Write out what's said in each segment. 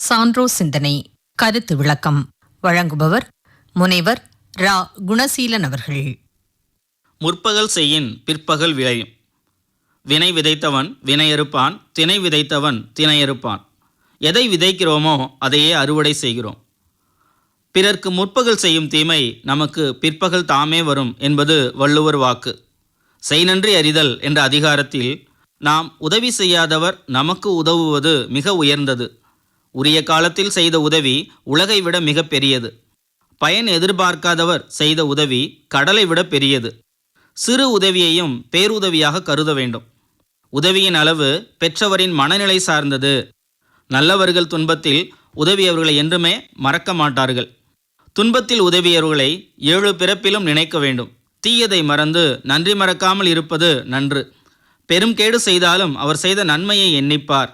சான்றோ சிந்தனை கருத்து விளக்கம். வழங்குபவர் முனைவர் ரா. குணசீலன் அவர்கள். முற்பகல் செய்யின் பிற்பகல் விளையும் வினை விதைத்தவன் வினையறுப்பான் திணை விதைத்தவன் திணையறுப்பான் எதை விதைக்கிறோமோ அதையே அறுவடை செய்கிறோம். பிறர்க்கு முற்பகல் செய்யும் தீமை நமக்கு பிற்பகல் தாமே வரும் என்பது வள்ளுவர் வாக்கு. செய்நன்றி அறிதல் என்ற அதிகாரத்தில் நாம் உதவி செய்யாதவர் நமக்கு உதவுவது மிக உயர்ந்தது. உரிய காலத்தில் செய்த உதவி உலகை விட மிக பெரியது. பயன் எதிர்பார்க்காதவர் செய்த உதவி கடலை விட பெரியது. சிறு உதவியையும் பேருதவியாக கருத வேண்டும். உதவியின் அளவு பெற்றவரின் மனநிலை சார்ந்தது. நல்லவர்கள் துன்பத்தில் உதவியவர்களை என்றுமே மறக்க மாட்டார்கள். துன்பத்தில் உதவியவர்களை ஏழு பிறப்பிலும் நினைக்க வேண்டும். தீயதை மறந்து நன்றி மறக்காமல் இருப்பது நன்று. பெரும் கேடு செய்தாலும் அவர் செய்த நன்மையை எண்ணிப்பார்.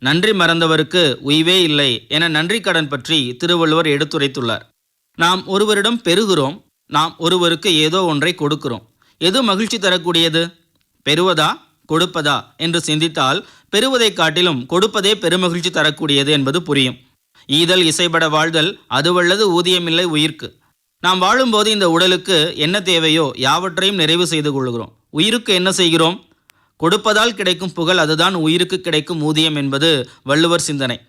நன்றி மறந்தவருக்கு உய்வே இல்லை என நன்றி கடன் பற்றி திருவள்ளுவர் எடுத்துரைத்துள்ளார். நாம் ஒருவரிடம் பெறுகிறோம் நாம் ஒருவருக்கு ஏதோ ஒன்றை கொடுக்கிறோம். எது மகிழ்ச்சி தரக்கூடியது? பெறுவதா? கொடுப்பதா? என்று சிந்தித்தால் பெறுவதைக் காட்டிலும் கொடுப்பதே பெருமகிழ்ச்சி தரக்கூடியது என்பது புரியும். ஈதல் இசைபட வாழ்தல் அதுவல்லது ஊதியமில்லை உயிர்க்கு. நாம் வாழும்போது இந்த உடலுக்கு என்ன தேவையோ யாவற்றையும் நிறைவு செய்து கொள்கிறோம் உயிருக்கு என்ன செய்கிறோம்? கொடுப்பதால் கிடைக்கும் புகழ் அதுதான் உயிருக்கு கிடைக்கும் ஊதியம் என்பது வள்ளுவர் சிந்தனை.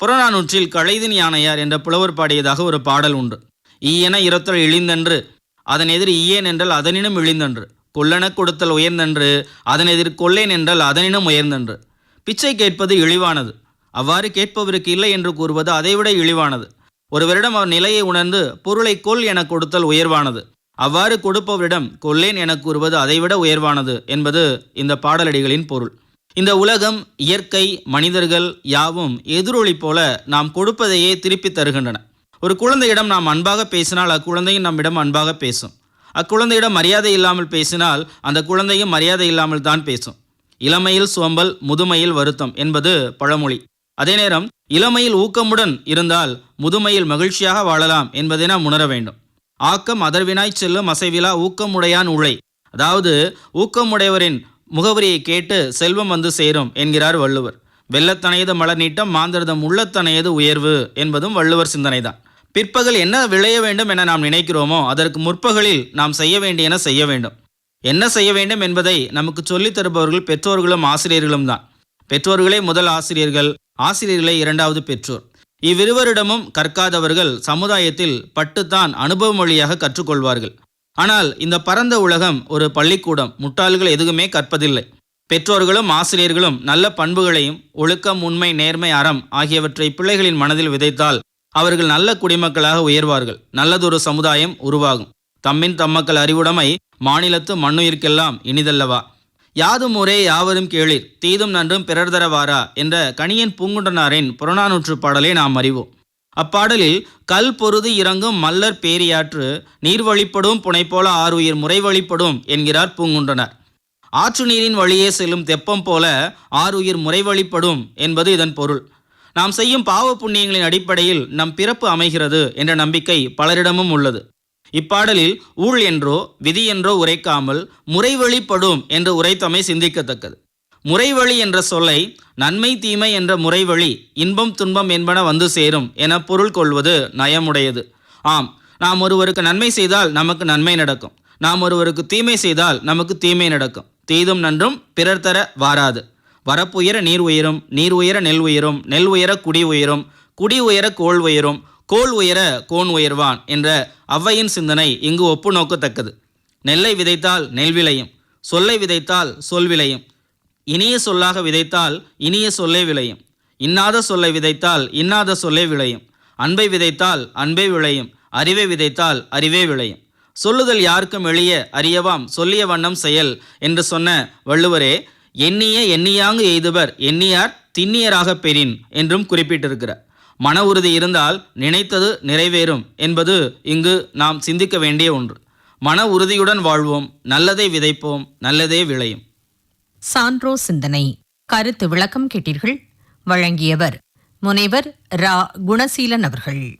புறநானூற்றில் கழைதின் யானையார் என்ற புலவர் பாடியதாக ஒரு பாடல் உண்டு. ஈயென இரத்தல் இழிந்தன்று அதன் எதிர் ஈயேன் என்றால் அதனினும் இழிந்தன்று. கொல்லென கொடுத்தல் உயர்ந்தன்று அதன் எதிர் கொல்லேன் என்றால் அதனினும் உயர்ந்தன்று. பிச்சை கேட்பது இழிவானது. அவ்வாறு கேட்பவருக்கு இல்லை என்று கூறுவது அதைவிட இழிவானது. ஒருவரிடம் அவர் நிலையை உணர்ந்து பொருளை கொல் என கொடுத்தல் உயர்வானது. அவ்வாறு கொடுப்பவரிடம் கொள்ளேன் என கூறுவது அதைவிட உயர்வானது என்பது இந்த பாடலடிகளின் பொருள். இந்த உலகம் இயற்கை மனிதர்கள் யாவும் எதிரொலி போல நாம் கொடுப்பதையே திருப்பி தருகின்றன. ஒரு குழந்தையிடம் நாம் அன்பாக பேசினால் அக்குழந்தையும் நம்மிடம் அன்பாக பேசும். அக்குழந்தையிடம் மரியாதை இல்லாமல் பேசினால் அந்த குழந்தையும் மரியாதை இல்லாமல் தான் பேசும். இளமையில் சோம்பல் முதுமையில் வருத்தம் என்பது பழமொழி. அதே நேரம் இளமையில் ஊக்கமுடன் இருந்தால் முதுமையில் மகிழ்ச்சியாக வாழலாம் என்பதை நாம் உணர வேண்டும். ஆக்கம் அதர்வினாய் செல்லும் அசைவிலா ஊக்கமுடையான் உழை. அதாவது ஊக்கமுடையவரின் முகவரியை கேட்டு செல்வம் வந்து சேரும் என்கிறார் வள்ளுவர். வெள்ளத்தனையது மலர் நீட்டம் மாந்திரதம் உள்ளத்தனையது உயர்வு என்பதும் வள்ளுவர் சிந்தனைதான். பிற்பகல் என்ன விளைய வேண்டும் என நாம் நினைக்கிறோமோ அதற்கு முற்பகலில் நாம் செய்ய வேண்டியன செய்ய வேண்டும். என்ன செய்ய வேண்டும் என்பதை நமக்கு சொல்லித் தருபவர்கள் பெற்றோர்களும் ஆசிரியர்களும் தான். பெற்றோர்களே முதல் ஆசிரியர்கள் ஆசிரியர்களே இரண்டாவது பெற்றோர். இவ்விருவரிடமும் கற்காதவர்கள் சமுதாயத்தில் பட்டுத்தான் அனுபவ மொழியாக கற்றுக்கொள்வார்கள். ஆனால் இந்த பரந்த உலகம் ஒரு பள்ளிக்கூடம் முட்டாள்கள் எதுவுமே கற்பதில்லை. பெற்றோர்களும் ஆசிரியர்களும் நல்ல பண்புகளையும் ஒழுக்கம் உண்மை நேர்மை அறம் ஆகியவற்றை பிள்ளைகளின் மனதில் விதைத்தால் அவர்கள் நல்ல குடிமக்களாக உயர்வார்கள். நல்லதொரு சமுதாயம் உருவாகும். தம்மின் தம்மக்கள் அறிவுடைமை மாநிலத்து மண்ணுயிர்க்கெல்லாம் இனிதல்லவா? யாதும் ஒரே யாவரும் கேளிர் தீதும் நன்றும் பிறர் தரவாரா? என்ற கணியன் பூங்குண்டனாரின் புறநானூற்று பாடலை நாம் அறிவோம். அப்பாடலில் கல் பொருது இறங்கும் மல்லர் பேரியாற்று நீர் வழிப்படும் புனைப்போல ஆறுயிர் முறை வழிப்படும் என்கிறார் பூங்குண்டனர் ஆற்று நீரின் வழியே செல்லும் தெப்பம் போல ஆறுயிர் முறை வழிப்படும் என்பது இதன் பொருள். நாம் செய்யும் பாவ புண்ணியங்களின் அடிப்படையில் நம் பிறப்பு அமைகிறது என்ற நம்பிக்கை பலரிடமும் உள்ளது. இப்பாடலில் ஊழ் என்றோ விதி என்றோ உரைக்காமல் முறைவழிப்படும் என்று உரைத்தமை சிந்திக்கத்தக்கது. முறைவழி என்ற சொல்லை நன்மை தீமை என்ற முறைவழி இன்பம் துன்பம் என்பன வந்து சேரும் என பொருள் கொள்வது நயமுடையது. ஆம் நாம் ஒருவருக்கு நன்மை செய்தால் நமக்கு நன்மை நடக்கும். நாம் ஒருவருக்கு தீமை செய்தால் நமக்கு தீமை நடக்கும். தீதும் நன்றும் பிறர் தர வாராது. வரப்புயர நீர் உயரும் நீர் உயர நெல் உயரும் நெல் உயர குடி உயரும் குடி உயர கோள் உயரும் கோள் உயர கோன் உயர்வான் என்ற ஔவையின் சிந்தனை இங்கு ஒப்பு நோக்கத்தக்கது நெல்லை விதைத்தால் நெல் விளையும் சொல்லை விதைத்தால் சொல் விளையும் இனிய சொல்லாக விதைத்தால் இனிய சொல்லே விளையும் இன்னாத சொல்லை விதைத்தால் இன்னாத சொல்லே விளையும் அன்பை விதைத்தால் அன்பே விளையும் அறிவை விதைத்தால் அறிவே விளையும். சொல்லுதல் யாருக்கும் எளிய அறியவாம் சொல்லிய வண்ணம் செயல் என்று சொன்ன வள்ளுவரே எண்ணிய எண்ணியாங்கு எய்துவர் எண்ணியார் திண்ணியராக பெறின் என்றும் குறிப்பிட்டிருக்கிறார். மன உறுதி இருந்தால் நினைத்தது நிறைவேறும் என்பது இங்கு நாம் சிந்திக்க வேண்டிய ஒன்று. மன உறுதியுடன் வாழ்வோம் நல்லதை விதைப்போம் நல்லதே விளையும். சான்றோ சிந்தனை. கருத்து விளக்கம் கேட்டீர்கள்? வழங்கியவர் முனைவர் ரா. குணசீலன் அவர்கள்.